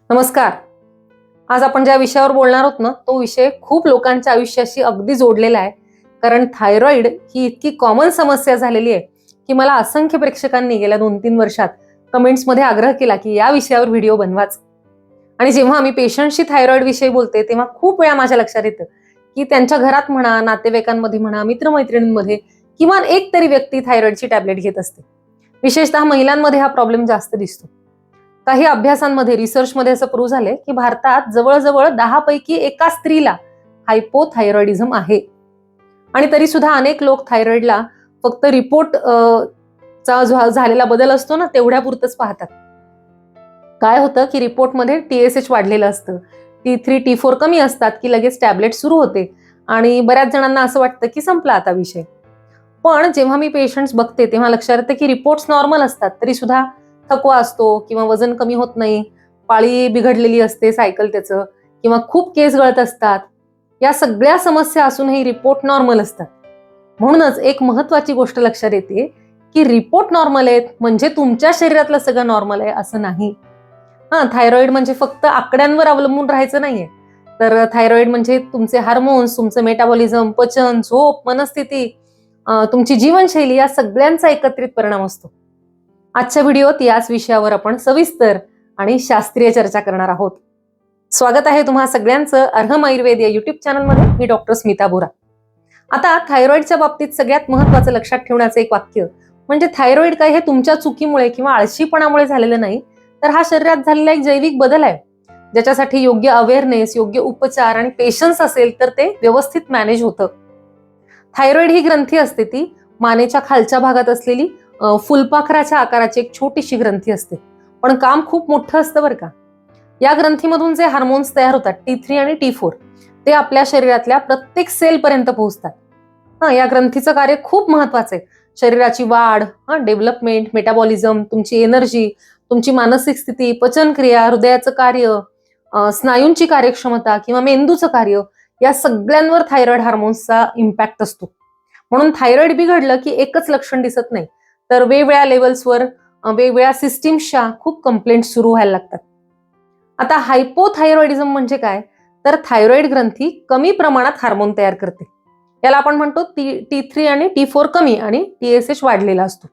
नमस्कार. आज आपण ज्या विषयावर बोलणार आहोत ना तो विषय खूप लोकांच्या आयुष्याशी अगदी जोडलेला आहे. कारण थायरॉईड ही इतकी कॉमन समस्या झालेली आहे की मला असंख्य प्रेक्षकांनी गेल्या दोन तीन वर्षात कमेंट्समध्ये आग्रह केला की या विषयावर व्हिडिओ बनवाच. आणि जेव्हा मी पेशंटशी थायरॉईड विषयी बोलते तेव्हा खूप वेळा माझ्या लक्षात येतं की त्यांच्या घरात म्हणा नातेवाईकांमध्ये म्हणा मित्रमैत्रिणींमध्ये किमान एक तरी व्यक्ती थायरॉईडची टॅबलेट घेत असते. विशेषतः महिलांमध्ये हा प्रॉब्लेम जास्त दिसतो. काही अभ्यासांमध्ये रिसर्चमध्ये असं प्रूव्ह झालंय की भारतात जवळजवळ दहा पैकी एका स्त्रीला हायपोथायरॉइडिझम आहे. आणि तरी सुद्धा अनेक लोक थायरॉइडला फक्त रिपोर्ट चा झालेला बदल असतो ना तेवढ्यापुरतच पाहतात. काय होतं की रिपोर्टमध्ये टीएसएच वाढलेलं असतं. टी थ्री टी फोर कमी असतात की लगेच टॅबलेट सुरू होते. आणि बऱ्याच जणांना असं वाटतं की संपला आता विषय. पण जेव्हा मी पेशंट्स बघते तेव्हा लक्षात येतं की रिपोर्ट्स नॉर्मल असतात. तरी सुद्धा थकवा असतो किंवा वजन कमी होत नाही पाळी बिघडलेली असते सायकल त्याचं किंवा खूप केस गळत असतात या सगळ्या समस्या असूनही रिपोर्ट नॉर्मल असतात. म्हणूनच एक महत्वाची गोष्ट लक्षात येते की रिपोर्ट नॉर्मल आहेत म्हणजे तुमच्या शरीरातलं सगळं नॉर्मल आहे असं नाही. हा थायरॉईड म्हणजे फक्त आकड्यांवर अवलंबून राहायचं नाहीये. तर थायरॉईड म्हणजे तुमचे हार्मोन्स तुमचं मेटाबॉलिझम पचन झोप मनस्थिती तुमची जीवनशैली या सगळ्यांचा एकत्रित परिणाम असतो. आजच्या व्हिडिओत याच विषयावर आपण सविस्तर आणि शास्त्रीय चर्चा करणार आहोत. स्वागत आहे तुम्हा सगळ्यांचं अर्हम आयुर्वेद या युट्यूब चॅनलमध्ये मी डॉक्टर स्मिता बोरा. आता थायरॉईडच्या बाबतीत सगळ्यात महत्वाचं लक्षात ठेवण्याचं एक वाक्य म्हणजे थायरॉईड काय हे तुमच्या चुकीमुळे किंवा आळशीपणामुळे झालेलं नाही तर हा शरीरात झालेला एक जैविक बदल आहे. ज्याच्यासाठी योग्य अवेअरनेस योग्य उपचार आणि पेशन्स असेल तर ते व्यवस्थित मॅनेज होतं. थायरॉईड ही ग्रंथी असते ती मानेच्या खालच्या भागात असलेली फुलपाखराच्या आकाराची एक छोटीशी ग्रंथी असते. पण काम खूप मोठं असतं बरं का. या ग्रंथीमधून जे हार्मोन्स तयार होतात टी थ्री आणि टी फोर ते आपल्या शरीरातल्या प्रत्येक सेल पर्यंत पोहोचतात. हा या ग्रंथीचं कार्य खूप महत्वाचं आहे. शरीराची वाढ हा डेव्हलपमेंट मेटाबॉलिझम तुमची एनर्जी तुमची मानसिक स्थिती पचनक्रिया हृदयाचं कार्य स्नायूंची कार्यक्षमता किंवा मेंदूचं कार्य या सगळ्यांवर थायरॉइड हार्मोन्सचा इम्पॅक्ट असतो. म्हणून थायरॉइड बिघडलं की एकच लक्षण दिसत नाही. तर वेगवेगळ्या लेवल्सवर वेगवेगळ्या सिस्टीम्सच्या खूप कंप्लेंट सुरू व्हायला लागतात. आता हायपोथायरॉइडिझम म्हणजे काय? तर थायरॉइड ग्रंथी कमी प्रमाणात हार्मोन तयार करते. याला आपण म्हणतो टी टी थ्री आणि टी फोर कमी आणि टीएसएच वाढलेला असतो.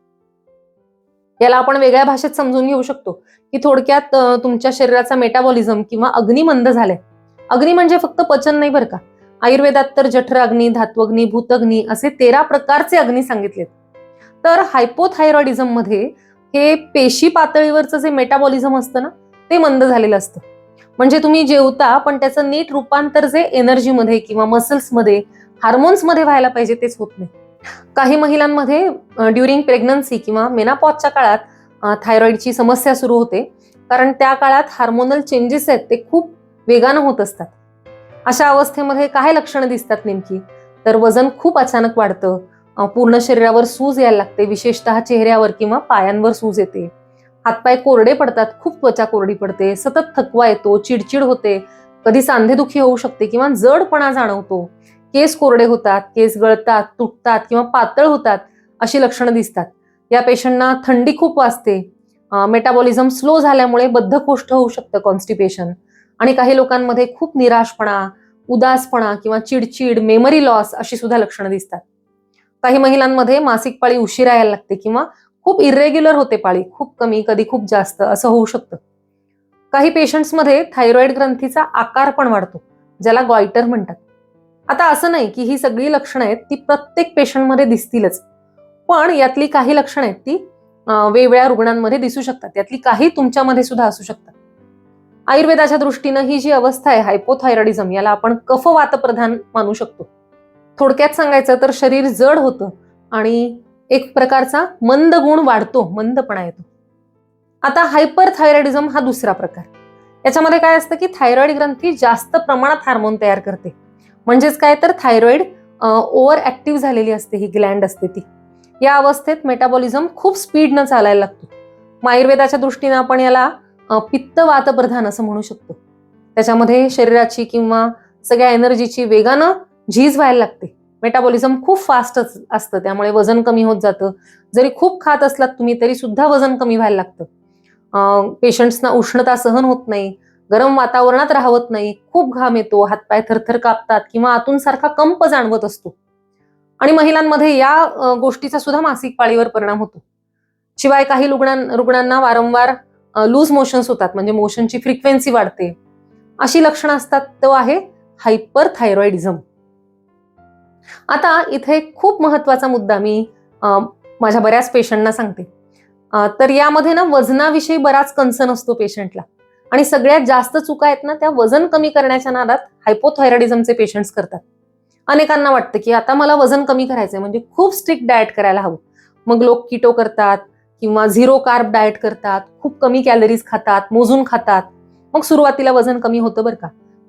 याला आपण वेगळ्या भाषेत समजून घेऊ शकतो की थोडक्यात तुमच्या शरीराचा मेटाबॉलिझम किंवा अग्निमंद झालाय. अग्नी म्हणजे फक्त पचन नाही बरं का. आयुर्वेदात तर जठर अग्नी धात्वग्नी भूतग्नी असे तेरा प्रकारचे अग्नी सांगितलेत. तर हायपोथायरॉइडिझममध्ये हे पेशी पातळीवरचं जे मेटाबॉलिझम असतं ना ते मंद झालेलं असतं. म्हणजे तुम्ही जेवता पण त्याचं नीट रूपांतर जे एनर्जीमध्ये किंवा मसल्समध्ये हार्मोन्समध्ये व्हायला पाहिजे तेच होत नाही. काही महिलांमध्ये ड्युरिंग प्रेग्नन्सी किंवा मेनापॉजच्या काळात थायरॉईडची थायरॉइडची समस्या सुरू होते. कारण त्या काळात हार्मोनल चेंजेस आहेत ते खूप वेगानं होत असतात. अशा अवस्थेमध्ये काय लक्षणं दिसतात नेमकी? तर वजन खूप अचानक वाढतं. पूर्ण शरीरावर सूज यायला लागते. विशेषतः चेहऱ्यावर किंवा पायांवर सूज येते. हातपाय कोरडे पडतात. खूप त्वचा कोरडी पडते. सतत थकवा येतो. चिडचिड होते. कधी सांधेदुखी होऊ शकते किंवा जडपणा जाणवतो. केस कोरडे होतात. केस गळतात तुटतात किंवा पातळ होतात अशी लक्षणं दिसतात. या पेशंटना थंडी खूप वाजते. मेटाबॉलिझम स्लो झाल्यामुळे बद्धकोष्ठ होऊ शकतं कॉन्स्टिपेशन आणि काही लोकांमध्ये खूप निराशपणा उदासपणा किंवा चिडचिड मेमरी लॉस अशी सुद्धा लक्षणं दिसतात. काही महिलांमध्ये मासिक पाळी उशिरा यायला लागते किंवा खूप इरेग्युलर होते पाळी खूप कमी कधी खूप जास्त असं होऊ शकतं. काही पेशंट्समध्ये थायरॉइड ग्रंथीचा आकार पण वाढतो ज्याला गॉयटर म्हणतात. आता असं नाही की ही सगळी लक्षणं आहेत ती प्रत्येक पेशंटमध्ये दिसतीलच. पण यातली काही लक्षणं आहेत ती वेगवेगळ्या रुग्णांमध्ये दिसू शकतात. यातली काही तुमच्यामध्ये सुद्धा असू शकतात. आयुर्वेदाच्या दृष्टीनं ही जी अवस्था आहे हायपोथायरॉइडिझम याला आपण कफवातप्रधान मानू शकतो. थोडक्यात सांगायचं तर शरीर जड होतं आणि एक प्रकारचा मंद गुण वाढतो मंदपणा येतो. आता हायपर थायरॉइडिझम हा दुसरा प्रकार. याच्यामध्ये काय असतं की थायरॉइड ग्रंथी जास्त प्रमाणात हार्मोन तयार करते. म्हणजेच काय तर थायरॉइड ओव्हर ऍक्टिव्ह झालेली असते ही ग्लँड असते ती. या अवस्थेत मेटाबॉलिझम खूप स्पीडनं चालायला लागतो. आयुर्वेदाच्या दृष्टीनं आपण याला पित्तवातप्रधान पित्त वातप्रधान असं म्हणू शकतो. त्याच्यामध्ये शरीराची किंवा सगळ्या एनर्जीची वेगानं झीज व्हायला लागते. मेटाबॉलिझम खूप फास्ट असतं. त्यामुळे वजन कमी होत जातं. जरी खूप खात असलात तुम्ही तरी सुद्धा वजन कमी व्हायला लागतं. पेशंट्सना उष्णता सहन होत नाही. गरम वातावरणात राहवत नाही. खूप घाम येतो. हातपाय थरथर कापतात किंवा आतून सारखा कंप जाणवत असतो. आणि महिलांमध्ये या गोष्टीचा सुद्धा मासिक पाळीवर परिणाम होतो. शिवाय काही रुग्णां रुग्णांना वारंवार लूज मोशन्स होतात. म्हणजे मोशनची फ्रिक्वेन्सी वाढते. अशी लक्षणं असतात तो आहे हायपर थायरॉइडिझम आता इथे एक खूप महत्त्वाचा मुद्दा मी माझ्या बऱ्याच पेशंटना सांगते. तर यामध्ये ना वजनाविषयी बराच कन्सर्न असतो पेशंटला. आणि सगळ्यात जास्त चुका आहेत ना त्या वजन कमी करण्याच्या नादात हायपोथायरॉइडिझमचे पेशंट्स करतात. अनेकांना वाटतं की आता मला वजन कमी करायचंय म्हणजे खूप स्ट्रिक्ट डाएट करायला हवं. मग लोक किटो करतात किंवा झिरो कार्ब डाएट करतात खूप कमी कॅलरीज खातात मोजून खातात. मग सुरुवातीला वजन कमी होतं बरं का.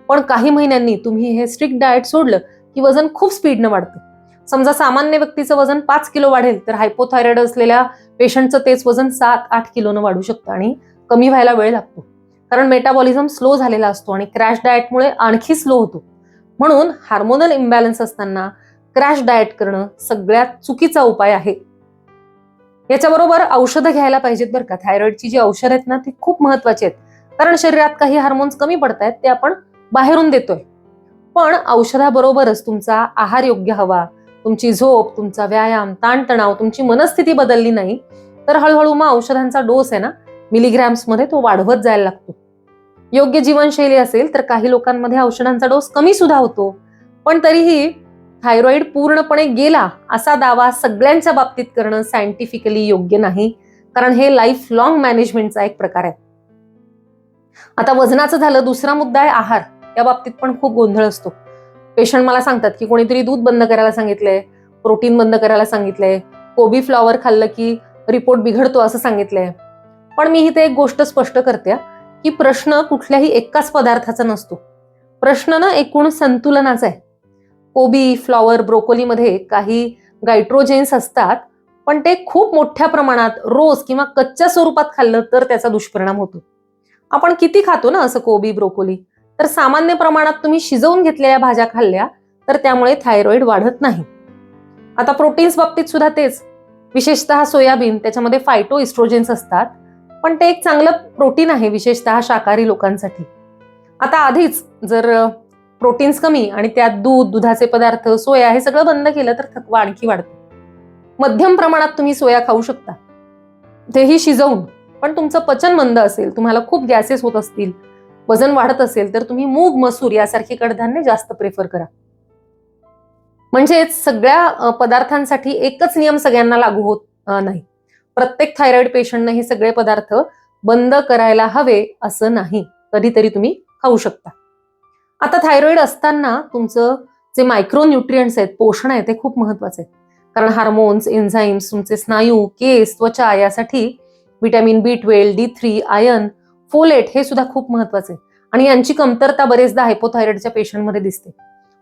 पण काही महिन्यांनी तुम्ही हे स्ट्रिक्ट डाएट सोडलं की वजन खूप स्पीडनं वाढतं. समजा सामान्य व्यक्तीचं वजन पाच किलो वाढेल तर हायपोथायरॉइड असलेल्या पेशंटचं तेच वजन सात आठ किलोनं वाढू शकतं आणि कमी व्हायला वेळ लागतो. कारण मेटाबॉलिझम स्लो झालेला असतो आणि क्रॅश डाएटमुळे आणखी स्लो होतो. म्हणून हार्मोनल इम्बॅलन्स असताना क्रॅश डाएट करणं सगळ्यात चुकीचा उपाय आहे. याच्याबरोबर औषधं घ्यायला पाहिजेत बरं का. थायरॉइडची जी औषधं आहेत ना ती खूप महत्वाची आहेत. कारण शरीरात काही हार्मोन्स कमी पडत आहेत ते आपण बाहेरून देतोय. पण औषधाबरोबरच तुमचा आहार योग्य हवा तुमची झोप तुमचा व्यायाम ताणतणाव तुमची मनस्थिती बदलली नाही तर हळूहळू मग औषधांचा डोस आहे ना मिलीग्रॅम्समध्ये तो वाढवत जायला लागतो. योग्य जीवनशैली असेल तर काही लोकांमध्ये औषधांचा डोस कमी सुद्धा होतो पण तरीही थायरॉईड पूर्णपणे गेला असा दावा सगळ्यांच्या बाबतीत करणं सायंटिफिकली योग्य नाही कारण हे लाईफ लॉंग मॅनेजमेंटचा एक प्रकार आहे. आता वजनाचं झालं दुसरा मुद्दा आहे आहार. त्या बाबतीत पण खूप गोंधळ असतो. पेशंट मला सांगतात की कोणीतरी दूध बंद करायला सांगितलंय प्रोटीन बंद करायला सांगितलंय कोबी फ्लॉवर खाल्लं की रिपोर्ट बिघडतो असं सांगितलंय. पण मी इथे एक गोष्ट स्पष्ट करते की प्रश्न कुठल्याही एकाच पदार्थाचा नसतो. प्रश्न ना एकूण संतुलनाचा आहे. कोबी फ्लॉवर ब्रोकोलीमध्ये काही गायट्रोजेन्स असतात पण ते खूप मोठ्या प्रमाणात रोज किंवा कच्च्या स्वरूपात खाल्लं तर त्याचा दुष्परिणाम होतो. आपण किती खातो ना असं कोबी ब्रोकोली? तर सामान्य प्रमाणात तुम्ही शिजवून घेतलेल्या भाज्या खाल्ल्या तर त्यामुळे थायरॉइड वाढत नाही. आता प्रोटीन्स बाबतीत सुद्धा तेच. विशेषतः सोयाबीन त्याच्यामध्ये फायटो इस्ट्रोजेन्स असतात. पण ते एक चांगलं प्रोटीन आहे विशेषतः शाकाहारी लोकांसाठी. आता आधीच जर प्रोटीन्स कमी आणि त्यात दूध दुधाचे पदार्थ सोया हे सगळं बंद केलं तर थकवा आणखी वाढतो. मध्यम प्रमाणात तुम्ही सोया खाऊ शकता. तेही शिजवून. पण तुमचं पचन मंद असेल तुम्हाला खूप गॅसेस होत असतील वजन वाढत असेल तर तुम्ही मूग मसूर यासारखी कडधान्य जास्त प्रेफर करा. म्हणजेच सगळ्या पदार्थांसाठी एकच नियम सगळ्यांना लागू होत नाही. प्रत्येक थायरॉइड पेशंटने हे सगळे पदार्थ बंद करायला हवे असं नाही. कधीतरी तुम्ही खाऊ शकता. आता थायरॉइड असताना तुमचं जे मायक्रोन्युट्रियंट्स आहेत पोषण आहे ते खूप महत्त्वाचे आहे. कारण हार्मोन्स एन्झाईम्स तुमचे स्नायू केस त्वचा यासाठी vitamin B twelve D three iron folate हे सुद्धा खूप महत्त्वाचे. आहे आणि यांची कमतरता बरेचदा हायपोथायरॉइडच्या पेशंटमध्ये दिसते.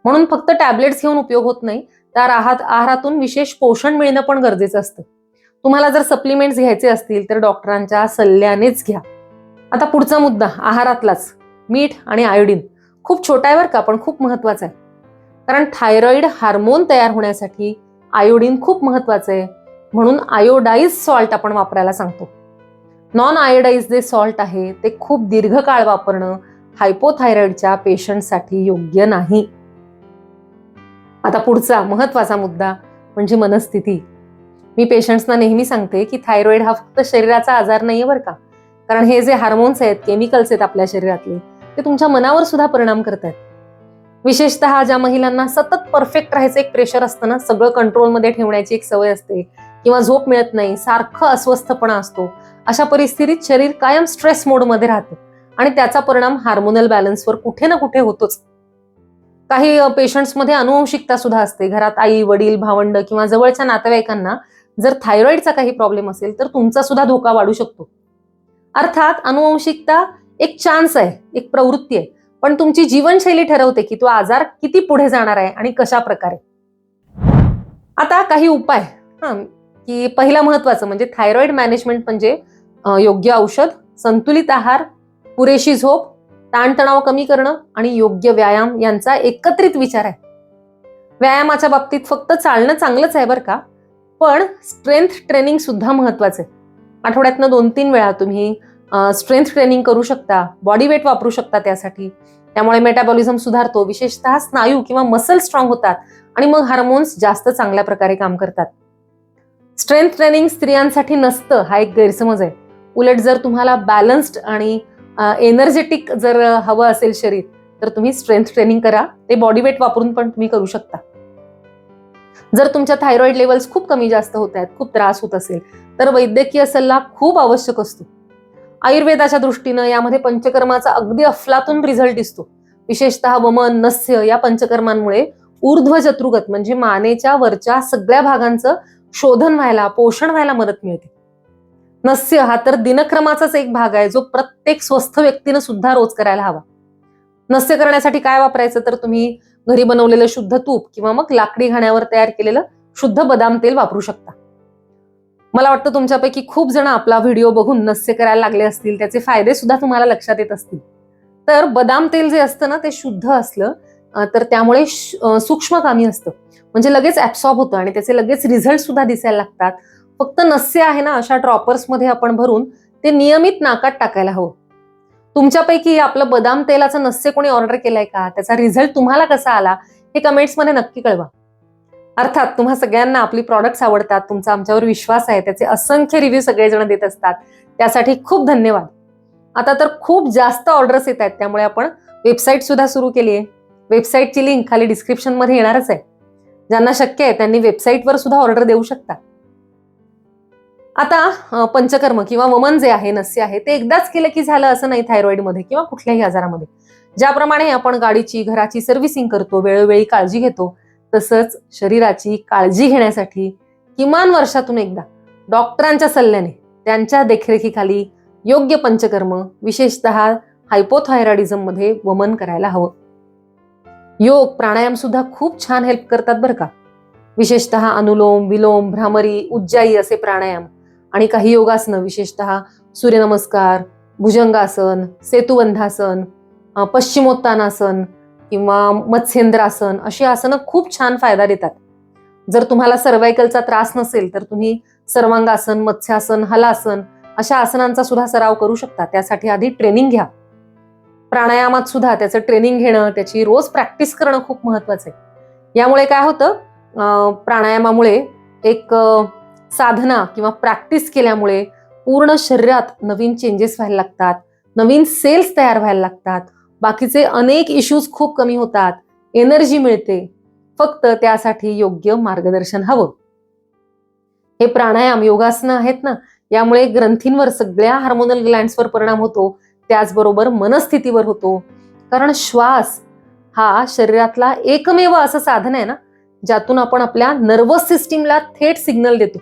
म्हणून फक्त टॅबलेट्स घेऊन उपयोग होत नाही तर आहात आहारातून विशेष पोषण मिळणं पण गरजेचं असतं. तुम्हाला जर सप्लिमेंट्स घ्यायचे असतील तर डॉक्टरांच्या सल्ल्यानेच घ्या. आता पुढचा मुद्दा आहारातलाच. मीठ आणि आयोडीन खूप छोटा आहे बरं का पण खूप महत्त्वाचा आहे. कारण थायरॉइड हार्मोन तयार होण्यासाठी आयोडीन खूप महत्वाचं आहे. म्हणून आयोडाईज सॉल्ट आपण वापरायला सांगतो. नॉन आयोडाईज जे सॉल्ट आहे ते खूप दीर्घकाळ वापरणं हायपोथायरॉइडच्या पेशंटसाठी योग्य नाही. आता पुढचा महत्त्वाचा मुद्दा म्हणजे मनस्थिती. मी पेशंट्सना नेहमी सांगते की थायरॉइड हा फक्त शरीराचा आजार नाहीये बरं का. कारण हे जे हार्मोन्स आहेत केमिकल्स आहेत आपल्या शरीरातले ते तुमच्या मनावर सुद्धा परिणाम करतात विशेषतः ज्या महिलांना सतत परफेक्ट राहायचं एक प्रेशर असतं ना सगळं कंट्रोलमध्ये ठेवण्याची एक सवय असते किंवा झोप मिळत नाही सारखं अस्वस्थपणा असतो अशा परिस्थितीत शरीर कायम स्ट्रेस मोडमध्ये राहतं आणि त्याचा परिणाम हार्मोनल बॅलन्सवर कुठे ना कुठे होतोच. काही पेशंट्समध्ये अनुवंशिकता सुद्धा असते. घरात आई वडील भावंड किंवा जवळच्या नातेवाईकांना जर थायरॉइडचा काही प्रॉब्लेम असेल तर तुमचा सुद्धा धोका वाढू शकतो. अर्थात अनुवंशिकता एक चान्स आहे एक प्रवृत्ती आहे. पण तुमची जीवनशैली ठरवते की तो आजार किती पुढे जाणार आहे आणि कशा प्रकारे. आता काही उपाय हा की पहिला महत्वाचं म्हणजे थायरॉइड मॅनेजमेंट म्हणजे योग्य औषध संतुलित आहार पुरेशी झोप ताणतणाव कमी करणं आणि योग्य व्यायाम यांचा एकत्रित विचार आहे. व्यायामाच्या बाबतीत फक्त चालणं चांगलंच आहे बरं का पण स्ट्रेंथ ट्रेनिंग सुद्धा महत्वाचं आहे. आठवड्यातनं दोन तीन वेळा तुम्ही स्ट्रेंथ ट्रेनिंग करू शकता बॉडी वेट वापरू शकता त्यासाठी. त्यामुळे मेटाबॉलिझम सुधारतो विशेषतः स्नायू किंवा मसल स्ट्रॉंग होतात आणि मग हार्मोन्स जास्त चांगल्या प्रकारे काम करतात. स्ट्रेंथ ट्रेनिंग स्त्रियांसाठी नसतं हा एक गैरसमज आहे. उलट जर तुम्हाला बॅलन्स्ड आणि एनर्जेटिक जर हवं असेल शरीर तर तुम्ही स्ट्रेंथ ट्रेनिंग करा. ते बॉडी वेट वापरून पण तुम्ही करू शकता. जर तुमच्या थायरॉइड लेवल्स खूप कमी जास्त होत आहेत खूप त्रास होत असेल तर वैद्यकीय सल्ला खूप आवश्यक असतो. आयुर्वेदाच्या दृष्टीनं यामध्ये पंचकर्माचा अगदी अफलातून रिझल्ट दिसतो. विशेषतः वमन नस्य या पंचकर्मांमुळे ऊर्ध्व जत्रुगत म्हणजे मानेच्या वरच्या सगळ्या भागांचं शोधन व्हायला पोषण व्हायला मदत मिळते. नस्य हा तर दिनक्रमाचाच एक भाग आहे जो प्रत्येक स्वस्थ व्यक्तीनं सुद्धा रोज करायला हवा. नस्य करण्यासाठी काय वापरायचं? तर तुम्ही घरी बनवलेलं शुद्ध तूप किंवा मग लाकडी घाण्यावर तयार केलेलं शुद्ध बदाम तेल वापरू शकता. मला वाटतं तुमच्यापैकी खूप जण आपला व्हिडिओ बघून नस्य करायला लागले असतील त्याचे फायदे सुद्धा तुम्हाला लक्षात येत असतील. तर बदाम तेल जे असतं ना ते शुद्ध असलं तर त्यामुळे सूक्ष्म कामी सूक्ष्मकामी असतं. म्हणजे लगेच ऍब्सॉर्ब होतं आणि त्याचे लगेच रिझल्ट सुद्धा दिसायला लागतात. फक्त नस्य आहे ना अशा ड्रॉपर्समध्ये आपण भरून ते नियमित नाकात टाकायला हवं. तुमच्यापैकी आपलं बदाम तेलाचं नस्य कोणी ऑर्डर केलंय का? त्याचा रिझल्ट तुम्हाला कसा आला? हे कमेंट्समध्ये नक्की कळवा. अर्थात तुम्हा सगळ्यांना आपली प्रॉडक्ट्स आवडतात तुमचा आमच्यावर विश्वास आहे त्याचे असंख्य रिव्ह्यू सगळेजण देत असतात. त्यासाठी खूप धन्यवाद. आता तर खूप जास्त ऑर्डर्स येत आहेत त्यामुळे आपण वेबसाईट सुद्धा सुरू केली आहे वेबसाईटची लिंक खाली डिस्क्रिप्शनमध्ये येणारच आहे. ज्यांना शक्य आहे त्यांनी वेबसाईटवर सुद्धा ऑर्डर देऊ शकता. आता पंचकर्म किंवा वमन जे आहे नस्य आहे ते एकदाच केलं की झालं असं नाही थायरॉइडमध्ये किंवा कुठल्याही आजारामध्ये. ज्याप्रमाणे आपण गाडीची घराची सर्व्हिसिंग करतो वेळोवेळी काळजी घेतो तसंच शरीराची काळजी घेण्यासाठी किमान वर्षातून एकदा डॉक्टरांच्या सल्ल्याने त्यांच्या देखरेखीखाली योग्य पंचकर्म विशेषतः हायपोथायरॉइडिझममध्ये वमन करायला हवं. योग प्राणायाम सुद्धा खूप छान हेल्प करतात बरं का. विशेषतः अनुलोम विलोम भ्रामरी उज्जाई असे प्राणायाम. आणि काही योगासनं विशेषतः सूर्यनमस्कार भुजंगासन सेतुबंधासन पश्चिमोत्तानासन किंवा मत्स्येंद्रासन अशी आसनं खूप छान फायदा देतात. जर तुम्हाला सर्वायकलचा त्रास नसेल तर तुम्ही सर्वांगासन मत्स्यासन हलासन अशा आसनांचा सुद्धा सराव करू शकता. त्यासाठी आधी ट्रेनिंग घ्या. प्राणायामात सुद्धा त्याचं ट्रेनिंग घेणं त्याची रोज प्रॅक्टिस करणं खूप महत्वाचं आहे. यामुळे काय होतं? प्राणायामामुळे एक साधना किंवा प्रॅक्टिस केल्यामुळे पूर्ण शरीरात नवीन चेंजेस व्हायला लागतात नवीन सेल्स तयार व्हायला लागतात. बाकीचे अनेक इश्यूज खूप कमी होतात. एनर्जी मिळते. फक्त त्यासाठी योग्य मार्गदर्शन हवं. हे प्राणायाम योगासनं आहेत ना? यामुळे ग्रंथींवर सगळ्या हार्मोनल ग्लँड्सवर परिणाम होतो. त्याचबरोबर मनस्थितीवर होतो. कारण श्वास हा शरीरातला एकमेव असं साधन आहे ना? ज्यातून आपण आपल्या नर्वस सिस्टीमला थेट सिग्नल देतो.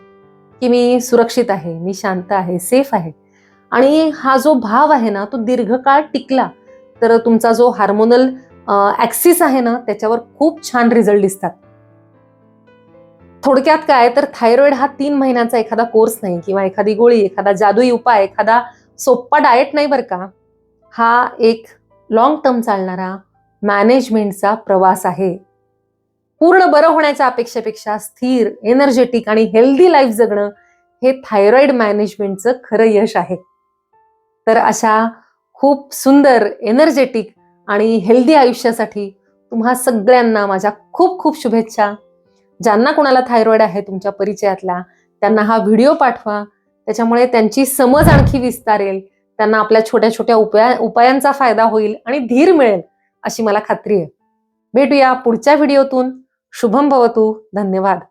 की मी सुरक्षित आहे मी शांत आहे सेफ आहे. आणि हा जो भाव आहे ना तो दीर्घकाळ टिकला तर तुमचा जो हार्मोनल ॲक्सिस आहे ना त्याच्यावर खूप छान रिझल्ट दिसतात. थोडक्यात काय तर थायरॉइड हा तीन महिन्यांचा एखादा कोर्स नाही किंवा एखादी गोळी एखादा जादुई उपाय एखादा सोप्पा डाएट नाही बरं का हा एक लॉंग टर्म चालणारा मॅनेजमेंटचा प्रवास आहे. पूर्ण बरं होण्याच्या अपेक्षेपेक्षा स्थिर एनर्जेटिक आणि हेल्दी लाईफ जगणं हे थायरॉइड मॅनेजमेंटचं खरं यश आहे. तर अशा खूप सुंदर एनर्जेटिक आणि हेल्दी आयुष्यासाठी तुम्हा सगळ्यांना माझ्या खूप खूप शुभेच्छा. ज्यांना कोणाला थायरॉइड आहे तुमच्या परिचयातला त्यांना हा व्हिडिओ पाठवा. त्याच्यामुळे त्यांची समज आणखी विस्तारेल. त्यांना आपल्या छोट्या छोट्या उपाया उपायांचा फायदा होईल आणि धीर मिळेल अशी मला खात्री आहे. भेटूया पुढच्या व्हिडिओतून शुभम भवतु धन्यवाद.